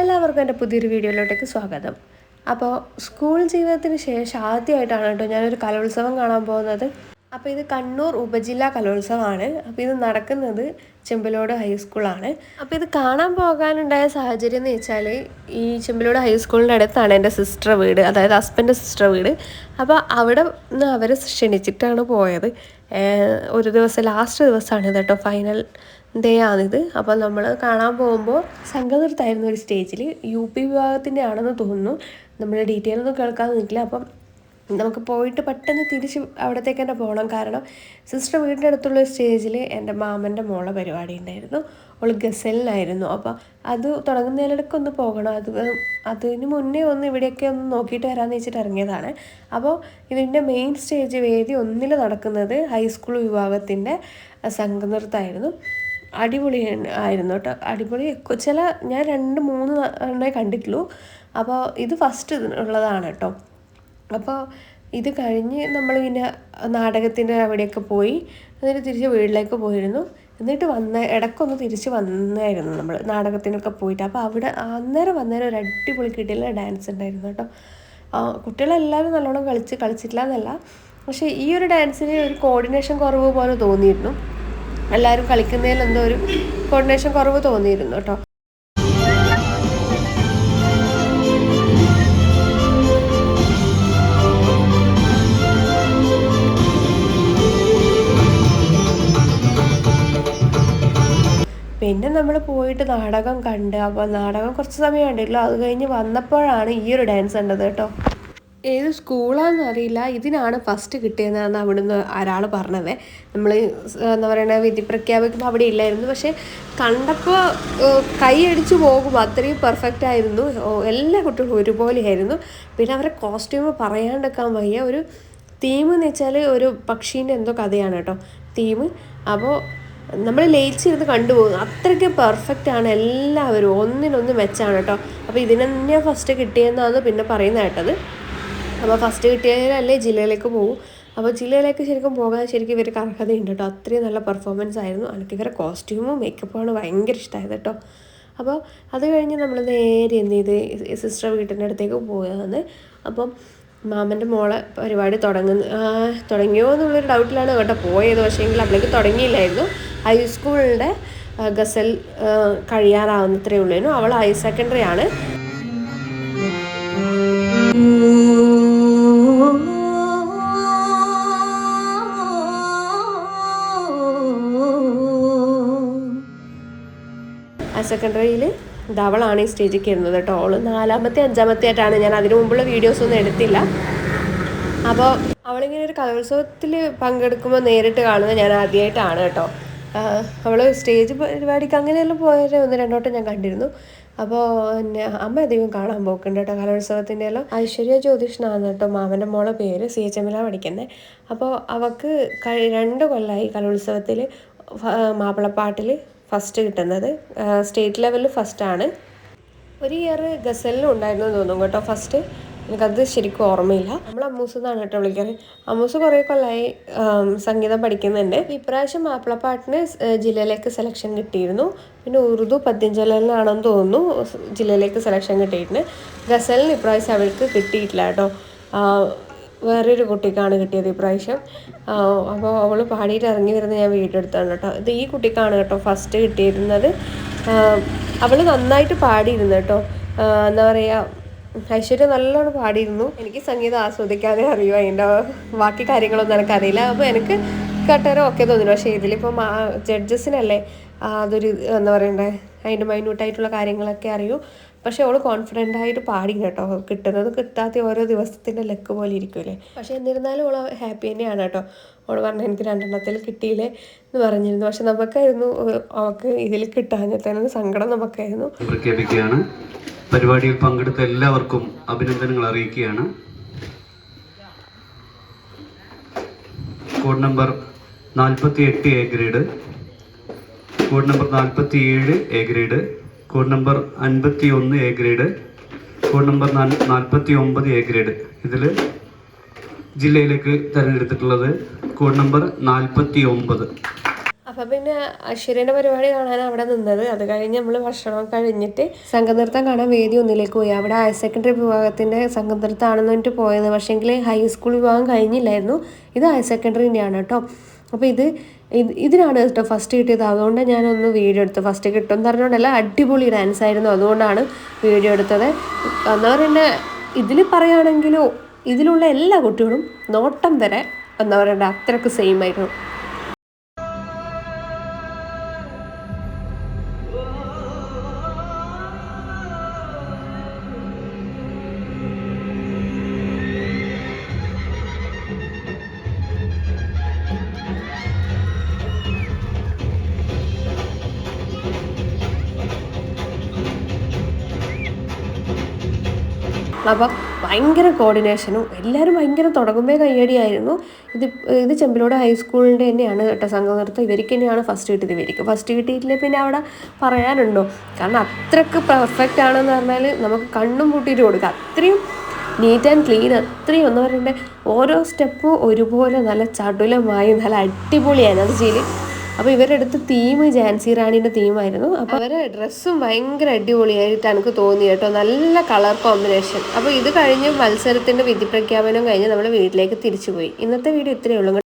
എല്ലാവർക്കും എന്റെ പുതിയൊരു വീഡിയോയിലോട്ടേക്ക് സ്വാഗതം. അപ്പോൾ സ്കൂൾ ജീവിതത്തിന് ശേഷം ആദ്യമായിട്ടാണ് കേട്ടോ ഞാനൊരു കലോത്സവം കാണാൻ പോകുന്നത്. അപ്പോൾ ഇത് കണ്ണൂർ ഉപജില്ലാ കലോത്സവമാണ്. അപ്പോൾ ഇത് നടക്കുന്നത് ചെമ്പലോട് ഹൈസ്കൂളാണ്. അപ്പോൾ ഇത് കാണാൻ പോകാനുണ്ടായ സാഹചര്യം എന്ന് വെച്ചാൽ ഈ ചെമ്പലോട് ഹൈസ്കൂളിന്റെ അടുത്താണ് എന്റെ സിസ്റ്റർ വീട്. അതായത് ഹസ്ബൻഡ് സിസ്റ്റർ വീട്. അപ്പോൾ അവിടെ നിന്ന് അവർ ക്ഷണിച്ചിട്ടാണ് പോയത്. ഒരു ദിവസം ലാസ്റ്റ് ദിവസമാണ് കേട്ടോ ഫൈനൽ ഡേ ആണിത്. അപ്പോൾ നമ്മൾ കാണാൻ പോകുമ്പോൾ സംഘനൃത്തായിരുന്നു ഒരു സ്റ്റേജിൽ യു പി വിഭാഗത്തിന്റെ ആണെന്ന് തോന്നുന്നു. നമ്മൾ ഡീറ്റെയിൽ ഒന്നും കേൾക്കാൻ നിൽക്കില്ല. അപ്പം നമുക്ക് പോയിട്ട് പെട്ടെന്ന് തിരിച്ച് അവിടത്തേക്ക് തന്നെ പോകണം. കാരണം സിസ്റ്റർ വീടിന്റെ അടുത്തുള്ള സ്റ്റേജിൽ എന്റെ മാമന്റെ മോളെ പരിപാടി ഉണ്ടായിരുന്നു. അവൾ ഗസലിനായിരുന്നു അപ്പോൾ അത് തുടങ്ങുന്നതിലിടയ്ക്ക് ഒന്ന് പോകണം. അത് അതിന് മുന്നേ ഒന്ന് ഇവിടെയൊക്കെ ഒന്ന് നോക്കിയിട്ട് വരാമെന്ന് വെച്ചിട്ട് ഇറങ്ങിയതാണ്. അപ്പോൾ ഇതിന്റെ മെയിൻ സ്റ്റേജ് വേദി ഒന്നിൽ നടക്കുന്നത് ഹൈസ്കൂൾ വിഭാഗത്തിന്റെ സംഘനൃത്തമായിരുന്നു അടിപൊളി ആയിരുന്നു കേട്ടോ. അടിപൊളി. ചില ഞാൻ രണ്ട് മൂന്ന് എണ്ണേ കണ്ടിട്ടുള്ളൂ. അപ്പോൾ ഇത് ഫസ്റ്റ് ഉള്ളതാണ് കേട്ടോ. അപ്പോൾ ഇത് കഴിഞ്ഞ് നമ്മൾ പിന്നെ നാടകത്തിന്റെ അവിടെയൊക്കെ പോയി എന്നിട്ട് തിരിച്ച് വീട്ടിലേക്ക് പോയിരുന്നു. എന്നിട്ട് വന്ന ഇടയ്ക്കൊന്ന് തിരിച്ച് വന്നായിരുന്നു നമ്മൾ നാടകത്തിനൊക്കെ പോയിട്ട്. അപ്പോൾ അവിടെ അന്നേരം വന്നേരം ഒരു അടിപൊളി കിട്ടിയുള്ള ഡാൻസ് ഉണ്ടായിരുന്നു കേട്ടോ. കുട്ടികളെല്ലാവരും നല്ലോണം കളിച്ച് കളിച്ചിട്ടില്ല എന്നല്ല പക്ഷേ ഈ ഒരു ഡാൻസിന് ഒരു കോർഡിനേഷൻ കുറവ് പോലെ തോന്നിയിരുന്നു. എല്ലാവരും കളിക്കുന്നതിൽ എന്തോ ഒരു കോർഡിനേഷൻ കുറവ് തോന്നിയിരുന്നു കേട്ടോ. പിന്നെ നമ്മൾ പോയിട്ട് നാടകം കണ്ട് അപ്പോൾ നാടകം കുറച്ച് സമയം കണ്ടിട്ടുള്ളൂ അത് കഴിഞ്ഞ് വന്നപ്പോഴാണ് ഈ ഒരു ഡാൻസ് കണ്ടത് കേട്ടോ. ഏത് സ്കൂളാണെന്ന് അറിയില്ല. ഇതിനാണ് ഫസ്റ്റ് കിട്ടിയതെന്നാണ് അവിടുന്ന് ഒരാൾ പറഞ്ഞത്. നമ്മൾ എന്താ പറയുക വിധി പ്രഖ്യാപിക്കുമ്പോൾ അവിടെ ഇല്ലായിരുന്നു. പക്ഷേ കണ്ടപ്പോൾ കൈ അടിച്ചു പോകും. അത്രയും പെർഫെക്റ്റ് ആയിരുന്നു. എല്ലാ കുട്ടികളും ഒരുപോലെയായിരുന്നു. പിന്നെ അവരെ കോസ്റ്റ്യൂം പറയാണ്ടിരിക്കാൻ വയ്യ. ഒരു തീം എന്ന് വെച്ചാൽ ഒരു പക്ഷീന്റെ എന്തോ കഥയാണ് കേട്ടോ. തീം അപ്പോൾ നമ്മൾ ലയിച്ചിരുന്ന് കണ്ടുപോകും അത്രയ്ക്ക് പെർഫെക്റ്റ് ആണ് എല്ലാവരും. ഒന്നിനൊന്ന് മെച്ചാണ് കേട്ടോ. അപ്പോൾ ഇതിനെ തന്നെ ഫസ്റ്റ് കിട്ടിയെന്നാണ് പിന്നെ പറയുന്നത് കേട്ടത്. അപ്പോൾ ഫസ്റ്റ് കിട്ടിയാലല്ലേ ജില്ലയിലേക്ക് പോകും. അപ്പോൾ ജില്ലയിലേക്ക് ശരിക്കും പോകാൻ ശരിക്കും ഇവർക്ക് അർഹതയുണ്ട് കേട്ടോ. അത്രയും നല്ല പെർഫോമൻസ് ആയിരുന്നു. എനിക്ക് ഇവരുടെ കോസ്റ്റ്യൂമും മേക്കപ്പുമാണ് ഭയങ്കര ഇഷ്ടമായത് കേട്ടോ. അപ്പോൾ അത് കഴിഞ്ഞ് നമ്മൾ നേരെ എന്ത് ചെയ്ത് സിസ്റ്റർ വീട്ടിന്റെ അടുത്തേക്ക് പോയതാണ് അപ്പം മാമന്റെ മോളെ പരിപാടി തുടങ്ങുന്ന തുടങ്ങിയോ എന്നുള്ളൊരു ഡൗട്ടിലാണ് കേട്ടോ പോയത്. പക്ഷേ എങ്കിൽ അവിടേക്ക് തുടങ്ങിയില്ലായിരുന്നു. ഹൈസ്കൂളിന്റെ ഗസൽ കഴിയാറാവുന്നത്രേ ഉള്ളൂ അവൾ ഹയർ സെക്കൻഡറി ആണ്. ഹയർ സെക്കൻഡറിയിൽ ധവളാണ് ഈ സ്റ്റേജിൽ കയറുന്നത് കേട്ടോ. അവൾ നാലാമത്തെ അഞ്ചാമത്തെ ആയിട്ടാണ് ഞാൻ അതിനു മുമ്പുള്ള വീഡിയോസ് ഒന്നും എടുത്തില്ല. അപ്പോൾ അവളിങ്ങനെ ഒരു കലോത്സവത്തിൽ പങ്കെടുക്കുമ്പോൾ നേരിട്ട് കാണുന്നത് ഞാൻ ആദ്യമായിട്ടാണ് കേട്ടോ. അവൾ സ്റ്റേജ് പരിപാടിക്ക് അങ്ങനെയെല്ലാം പോയത് ഒന്ന് രണ്ടോട്ടം ഞാൻ കണ്ടിരുന്നു. അപ്പോൾ പിന്നെ അമ്മ അധികം കാണാൻ പോക്കുണ്ട് കേട്ടോ കലോത്സവത്തിന്റെ എല്ലാം ഐശ്വര്യ ജ്യോതിഷനാണ് കേട്ടോ മാമന്റെ മോളെ പേര് സി എച്ച് എമ്മിലാണ് പഠിക്കുന്നത് അപ്പോൾ അവൾക്ക് രണ്ട് കൊല്ലമായി കലോത്സവത്തിൽ മാപ്പിളപ്പാട്ടിൽ ഫസ്റ്റ് കിട്ടുന്നത്. സ്റ്റേറ്റ് ലെവലിൽ ഫസ്റ്റാണ് ഒരു ഇയർ ഗസലിനും ഉണ്ടായിരുന്നു തോന്നും കേട്ടോ ഫസ്റ്റ് എനിക്കത് ശരിക്കും ഓർമ്മയില്ല. നമ്മൾ അമ്മൂസ് എന്നാണ് കേട്ടോ വിളിക്കാറ് അമ്മൂസ് കുറേ കൊല്ലമായി സംഗീതം പഠിക്കുന്നുണ്ട്. ഇപ്രാവശ്യം മാപ്പിളപ്പാട്ടിന് ജില്ലയിലേക്ക് സെലക്ഷൻ കിട്ടിയിരുന്നു. പിന്നെ ഉറുദു പദ്യഞ്ചലാണെന്ന് തോന്നുന്നു ജില്ലയിലേക്ക് സെലക്ഷൻ കിട്ടിയിട്ടുണ്ട്. ഗസലിന് ഇപ്രാവശ്യം അവൾക്ക് കിട്ടിയിട്ടില്ല കേട്ടോ. വേറൊരു കുട്ടിക്കാണ് കിട്ടിയത് ഇപ്രാവശ്യം. അപ്പോൾ അവൾ പാടിയിട്ട് ഇറങ്ങി വരുന്ന ഞാൻ വീഡിയോ എടുത്താണ് കേട്ടോ. ഇത് ഈ കുട്ടിക്കാണ് കേട്ടോ ഫസ്റ്റ് കിട്ടിയിരുന്നത്. അവൾ നന്നായിട്ട് പാടിയിരുന്നു കേട്ടോ. എന്താ പറയുക ഐശ്വര്യ നല്ലോണം പാടിയിരുന്നു. എനിക്ക് സംഗീതം ആസ്വദിക്കാതെ അറിയുമോ അതിന്റെ ബാക്കി കാര്യങ്ങളൊന്നും എനിക്കറിയില്ല. അപ്പോൾ എനിക്ക് കട്ടേരം ഒക്കെ തോന്നുന്നു. പക്ഷേ ഇതിലിപ്പം ജഡ്ജസിനല്ലേ അതൊരു എന്താ പറയണ്ടേ അതിന്റെ മൈന്യൂട്ടായിട്ടുള്ള കാര്യങ്ങളൊക്കെ അറിയൂ. പക്ഷെ അവൾ കോൺഫിഡന്റ് ആയിട്ട് പാടി കേട്ടോ. കിട്ടുന്നത് കിട്ടാത്ത ഓരോ ദിവസത്തിന്റെ ലക്ക് പോലെ ഇരിക്കുമല്ലേ പക്ഷേ എന്നിരുന്നാലും അവൾ ഹാപ്പി തന്നെയാണ് കേട്ടോ. അവൾ പറഞ്ഞു എനിക്ക് രണ്ടെണ്ണത്തിൽ കിട്ടിയില്ലേ എന്ന് പറഞ്ഞിരുന്നു. പക്ഷെ നമുക്കായിരുന്നു അവൾക്ക് ഇതിൽ കിട്ടാഞ്ഞത്തന്നെ സങ്കടം നമുക്കായിരുന്നു. പരിപാടിയിൽ പങ്കെടുത്ത എല്ലാവർക്കും അഭിനന്ദനങ്ങൾ അറിയിക്കുകയാണ്. കോഡ് നമ്പർ നാൽപ്പത്തി എട്ട് എ ഗ്രേഡ്. കോഡ് നമ്പർ നാൽപ്പത്തി ഏഴ് എ ഗ്രേഡ്. കോഡ് നമ്പർ അൻപത്തി ഒന്ന് എ ഗ്രേഡ്. കോഡ് നമ്പർ നാൽപ്പത്തി ഒമ്പത് എ ഗ്രേഡ്. ഇതിൽ ജില്ലയിലേക്ക് തിരഞ്ഞെടുത്തിട്ടുള്ളത് കോഡ് നമ്പർ നാൽപ്പത്തി ഒമ്പത് അപ്പം പിന്നെ അശ്വരീന്റെ പരിപാടി കാണാൻ അവിടെ നിന്നത്. അത് കഴിഞ്ഞ് നമ്മൾ ഭക്ഷണം കഴിഞ്ഞിട്ട് സംഘനൃത്തം കാണാൻ വേദി ഒന്നിലേക്ക് പോയി. അവിടെ ഹയർ സെക്കൻഡറി വിഭാഗത്തിന്റെ സംഘനൃത്തമാണെന്ന് പറഞ്ഞിട്ട് പോയത്. പക്ഷേങ്കിൽ ഹൈസ്കൂൾ വിഭാഗം കഴിഞ്ഞില്ലായിരുന്നു. ഇത് ഹയർ സെക്കൻഡറിന്റെയാണ് കേട്ടോ അപ്പോൾ ഇത് ഇത് ഇതിനാണ് കേട്ടോ ഫസ്റ്റ് കിട്ടിയത്. അതുകൊണ്ട് ഞാനൊന്ന് വീഡിയോ എടുത്തു. ഫസ്റ്റ് കിട്ടും എന്ന് പറഞ്ഞുകൊണ്ടല്ല അടിപൊളി ഡാൻസ് ആയിരുന്നു. അതുകൊണ്ടാണ് വീഡിയോ എടുത്തത്. എന്താ പറയണ്ടേ ഇതിൽ പറയുകയാണെങ്കിലോ ഇതിലുള്ള എല്ലാ കുട്ടികളും നോട്ടം വരെ എന്താ പറയണ്ട അത്രയ്ക്ക് സെയിം ആയിരുന്നു. അപ്പോൾ ഭയങ്കര കോർഡിനേഷനും എല്ലാവരും ഭയങ്കര തുടങ്ങുമ്പോൾ കയ്യടിയായിരുന്നു. ഇത് ഇത് ചെമ്പിലോട് ഹൈസ്കൂളിന്റെ തന്നെയാണ് കേട്ടോ സംഘനൃത്തം ഇവർക്ക് തന്നെയാണ് ഫസ്റ്റ് കിട്ടിയത്. ഇവർക്ക് ഫസ്റ്റ് കിട്ടിയിട്ടില്ല പിന്നെ അവിടെ പറയാനുണ്ടോ? കാരണം അത്രയ്ക്ക് പെർഫെക്റ്റ് ആണെന്ന് പറഞ്ഞാൽ നമുക്ക് കണ്ണും പൂട്ടിയിട്ട് കൊടുക്കാം. അത്രയും നീറ്റ് ആൻഡ് ക്ലീൻ അത്രയും എന്ന് പറയണ്ടേ ഓരോ സ്റ്റെപ്പും ഒരുപോലെ നല്ല ചടുലമായി നല്ല അടിപൊളി എനർജിയിൽ അപ്പോൾ ഇവരുടെ അടുത്ത് തീം ജാൻസി റാണിയുടെ തീമായിരുന്നു അപ്പോൾ അവരുടെ ഡ്രസ്സും ഭയങ്കര അടിപൊളിയായിട്ട് എനിക്ക് തോന്നി കേട്ടോ. നല്ല കളർ കോമ്പിനേഷൻ. അപ്പോൾ ഇത് കഴിഞ്ഞ് മത്സരത്തിന്റെ വിധി പ്രഖ്യാപനം കഴിഞ്ഞ് നമ്മൾ വീട്ടിലേക്ക് തിരിച്ചുപോയി. ഇന്നത്തെ വീഡിയോ ഇത്രയേ ഉള്ളൂ.